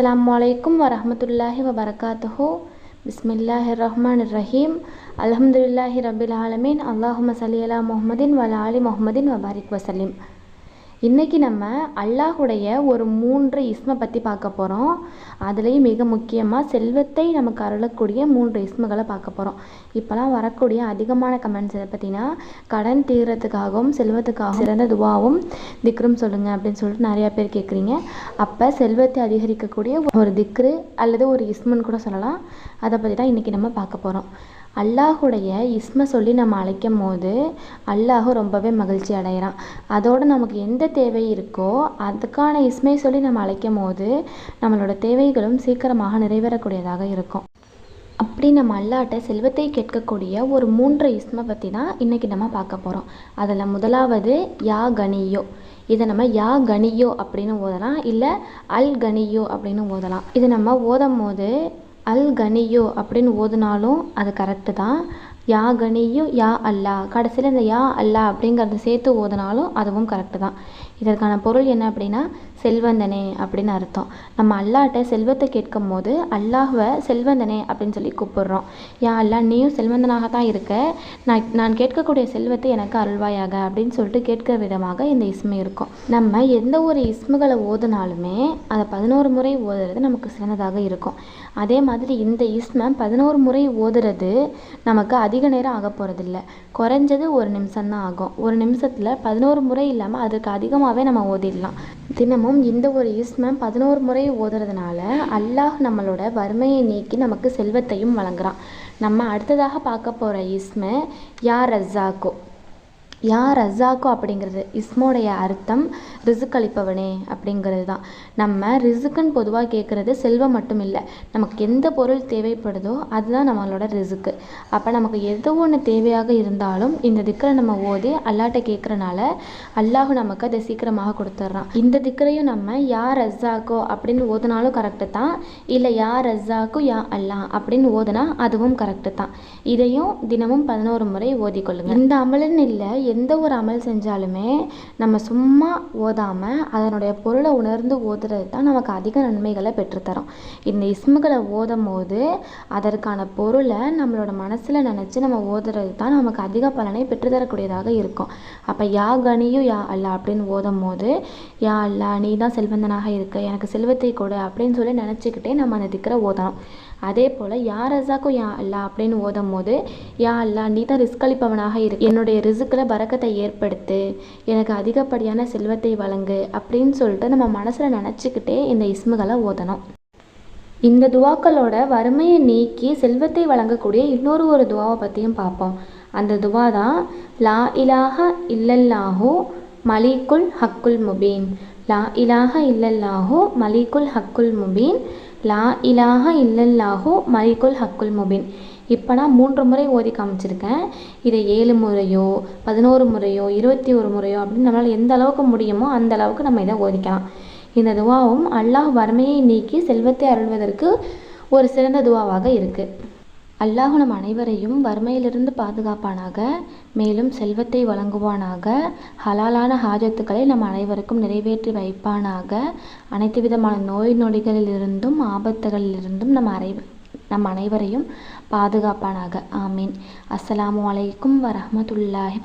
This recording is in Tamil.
அஸ்லாம் வலைக்கும் வரமத்துல்லாஹி வபரகாத்துஹு பிஸ்மில்லாஹி ரஹ்மான் ரஹீம் அலமதுல்லாஹி ரபில் ஆலமீன் அல்லாஹும சலி அலா முஹமதின் வல அலி முஹம்மதின் வபாரிக் வசலீம் இன்றைக்கி நம்ம அல்லாஹுடைய ஒரு மூன்று இஸ்மை பற்றி பார்க்க போகிறோம் அதுலேயும் மிக முக்கியமாக செல்வத்தை நமக்கு அருளக்கூடிய மூன்று இஸ்முகளை பார்க்க போகிறோம் இப்போலாம் வரக்கூடிய அதிகமான கமெண்ட்ஸ் எதை பார்த்தீங்கன்னா கடன் தீர்றதுக்காகவும் செல்வத்துக்காகவும் சிறந்த துவாவும் திக்ரும் சொல்லுங்கள் அப்படின்னு சொல்லிட்டு நிறையா பேர் கேட்குறீங்க அப்போ செல்வத்தை அதிகரிக்கக்கூடிய ஒரு திக்ரு அல்லது ஒரு இஸ்முன்னு கூட சொல்லலாம். அதை பற்றி தான் இன்றைக்கி நம்ம பார்க்க போகிறோம் அல்லாஹுடைய இஸ்மை சொல்லி நம்ம அழைக்கும் போது அல்லாஹு ரொம்பவே மகிழ்ச்சி அடைகிறான். அதோடு நமக்கு எந்த தேவை இருக்கோ அதுக்கான இஸ்மை சொல்லி நம்ம அழைக்கும் போது நம்மளோட தேவைகளும் சீக்கிரமாக நிறைவேறக்கூடியதாக இருக்கும். அப்படி நம்ம அல்லாட்ட செல்வத்தை கேட்கக்கூடிய ஒரு மூன்று இஸ்மை பற்றி தான் இன்றைக்கி நம்ம பார்க்க போகிறோம் அதில் முதலாவது யா கனியோ. இதை நம்ம யா கனியோ அப்படின்னு ஓதலாம். இல்லை அல் கனியோ அப்படின்னு ஓதலாம். இது நம்ம ஓதும் போது அல் கனியோ அப்படின்னு ஓதுனாலும் அது கரெக்டு தான். யா கனியு யா அல்லா. கடைசியில் இந்த யா அல்லா அப்படிங்கிறத சேர்த்து ஓதுனாலும் அதுவும் கரெக்டு தான். இதற்கான பொருள் என்ன அப்படின்னா செல்வந்தனே அப்படின்னு அர்த்தம். நம்ம அல்லாட்ட செல்வத்தை கேட்கும் போது அல்லாஹுவை செல்வந்தனே அப்படின்னு சொல்லி கூப்பிடுறோம். யா அல்லா நீயும் செல்வந்தனாக தான் இருக்க. நான் நான் கேட்கக்கூடிய செல்வத்தை எனக்கு அருள்வாயாக அப்படின்னு சொல்லிட்டு கேட்கிற விதமாக இந்த இஸ்மு இருக்கும். நம்ம எந்த ஒரு இஸ்முகளை ஓதுனாலுமே அதை பதினோரு முறை ஓதுறது நமக்கு சிறந்ததாக இருக்கும். அதே மாதிரி இந்த இஸ்மை பதினோரு முறை ஓதுறது நமக்கு அதிக நேரம் ஆக போகிறதில்ல குறைஞ்சது ஒரு நிமிஷம் தான் ஆகும். ஒரு நிமிஷத்தில் பதினோரு முறை இல்லாமல் அதுக்கு அதிகமாக அதிகமாகவே நம்ம ஓதிடலாம். தினமும் இந்த ஒரு இஸ்மம் பதினோரு முறை ஓதுறதுனால அல்லாஹ் நம்மளோட வறுமையை நீக்கி நமக்கு செல்வத்தையும் வழங்குறான். நம்ம அடுத்ததாக பார்க்க போகிற இஸ்ம யா ரஸ்ஸாக்கோ? யா ரஸாக்கோ அப்படிங்கிறது இஸ்மோடைய அர்த்தம் ரிசுக் அளிப்பவனே அப்படிங்கிறது தான். நம்ம ரிசுக்குன்னு பொதுவாக கேட்குறது செல்வம் மட்டும் இல்லை. நமக்கு எந்த பொருள் தேவைப்படுதோ அதுதான் நம்மளோட ரிசுக்கு. அப்போ நமக்கு எது ஒன்று தேவையாக இருந்தாலும் இந்த திக்கரை நம்ம ஓதி அல்லாட்ட கேட்குறனால அல்லாஹு நமக்கு அதை சீக்கிரமாக கொடுத்துட்றான். இந்த திக்கரையும் நம்ம யா ரஸாக்கோ அப்படின்னு ஓதுனாலும் கரெக்டு தான். இல்லை யா ரஸாக்கோ யா அல்லா அப்படின்னு ஓதுனா அதுவும் கரெக்டு தான். இதையும் தினமும் பதினோரு முறை ஓதிக்கொள்ளுங்க. இந்த அமலன் இல்லை எந்த ஒரு அமல் செஞ்சாலுமே நம்ம சும்மா ஓதாமல் அதனுடைய பொருளை உணர்ந்து ஓதுறது தான் நமக்கு அதிக நன்மைகளை பெற்றுத்தரும். இந்த இஸ்முகளை ஓதும் போது அதற்கான பொருளை நம்மளோட மனசில் நினச்சி நம்ம ஓதுறது தான் நமக்கு அதிக பலனை பெற்றுத்தரக்கூடியதாக இருக்கும். அப்போ யா கனியும் யா அல்லா அப்படின்னு ஓதும் போது யா அல்லா நீ தான் செல்வந்தனாக இருக்க எனக்கு செல்வத்தை கொடு அப்படின்னு சொல்லி நினச்சிக்கிட்டே நம்ம அந்த திக்கரை ஓதணும். அதே போல் யா ரசாக்கும் யா அல்லா அப்படின்னு ஓதும் போது யா அல்லா நீ தான் ரிஸ்க் அளிப்பவனாக இரு. என்னுடைய ரிசுக்கில் பறக்கத்தை ஏற்படுத்து எனக்கு அதிகப்படியான செல்வத்தை வழங்கு அப்படின்னு சொல்லிட்டு நம்ம மனசில் நினச்சிக்கிட்டே இந்த இஸ்முகளை ஓதணும். இந்த துவாக்களோட வறுமையை நீக்கி செல்வத்தை வழங்கக்கூடிய இன்னொரு ஒரு துவாவை பற்றியும் பார்ப்போம். அந்த துவா தான் லா இலாஹ இல்லல்லாஹோ மலிக்குல் ஹக்குல் முபீன். லா இலாஹ இல்லல்லாஹோ மலிக்குல் ஹக்குல் முபீன். லா இலாஹ இல்லல்லாஹு மலிகுல் ஹக்குல் முபின். இப்போ நான் மூன்று முறை ஓதி காமிச்சிருக்கேன். இதை ஏழு முறையோ பதினோரு முறையோ இருபத்தி ஒரு முறையோ அப்படின்னு நம்மளால் எந்த அளவுக்கு முடியுமோ அந்த அளவுக்கு நம்ம இதை ஓதிக்கலாம். இந்த துவாவும் அல்லாஹ் வறுமையை நீக்கி செல்வத்தை அருள்வதற்கு ஒரு சிறந்த துவாவாக இருக்குது அல்லாஹ் நம் அனைவரையும் வறுமையிலிருந்து பாதுகாப்பானாக மேலும் செல்வத்தை வழங்குவானாக ஹலாலான ஹாஜத்துக்களை நம் அனைவருக்கும் நிறைவேற்றி வைப்பானாக. அனைத்து விதமான நோய் நொடிகளிலிருந்தும் ஆபத்துகளிலிருந்தும் நம் அரை நம் அனைவரையும் பாதுகாப்பானாக. ஆமீன். அஸ்ஸலாமு அலைக்கும் வரஹமத்துல்லாஹி